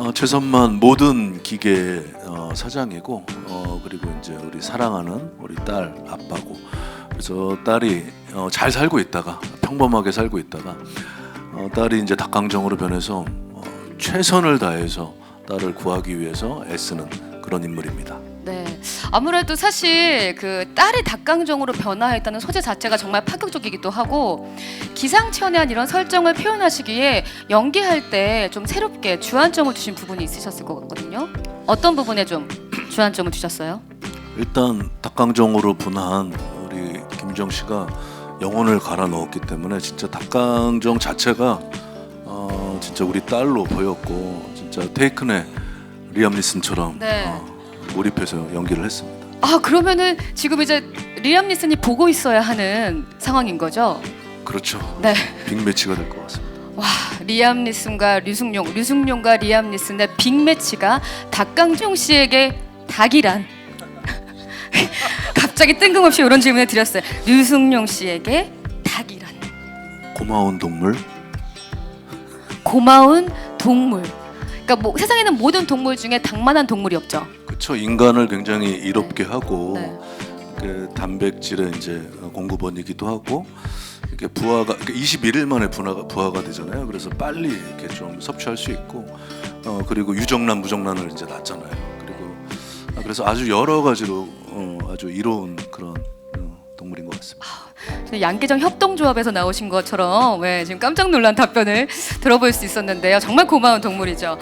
어, 최선만 모든 기계 어, 사장이고 어, 그리고 이제 우리 사랑하는 우리 딸 아빠고 그래서 딸이 어, 잘 살고 있다가 평범하게 살고 있다가 어, 딸이 이제 닭강정으로 변해서 어, 최선을 다해서 딸을 구하기 위해서 애쓰는 그런 인물입니다. 네. 아무래도 사실 그 딸이 닭강정으로 변화했다는 소재 자체가 정말 파격적이기도 하고 기상천외한 이런 설정을 표현하시기에 연기할 때 좀 새롭게 주안점을 주신 부분이 있으셨을 것 같거든요. 어떤 부분에 좀 주안점을 주셨어요? 일단 닭강정으로 분한 우리 김정 씨가 영혼을 갈아 넣었기 때문에 진짜 닭강정 자체가 어, 진짜 우리 딸로 보였고 진짜 테이큰의 리암 리슨처럼 네. 어, 몰입해서 연기를 했습니다. 아 그러면은 지금 이제 리암 니슨이 보고 있어야 하는 상황인 거죠? 그렇죠. 네. 빅매치가 될 것 같습니다. 와 리암 니슨과 류승룡, 류승룡과 리암 니슨의 빅 매치가 닭강정 씨에게 닭이란 갑자기 뜬금없이 이런 질문을 드렸어요. 류승룡 씨에게 닭이란 고마운 동물. 고마운 동물. 그러니까 뭐 세상에는 모든 동물 중에 닭만한 동물이 없죠. 그렇죠. 인간을 굉장히 이롭게 하고 네. 그 단백질의 이제 공급원이기도 하고 이렇게 부화가 그러니까 21일 만에 분화가 부화가 되잖아요. 그래서 빨리 이렇게 좀 섭취할 수 있고 어 그리고 유정란 무정란을 이제 낳잖아요. 그리고 아, 그래서 아주 여러 가지로 어 아주 이로운 그런 어, 동물인 것 같습니다. 양계정 협동조합에서 나오신 것처럼 왜 지금 깜짝 놀란 답변을 들어볼 수 있었는데요. 정말 고마운 동물이죠.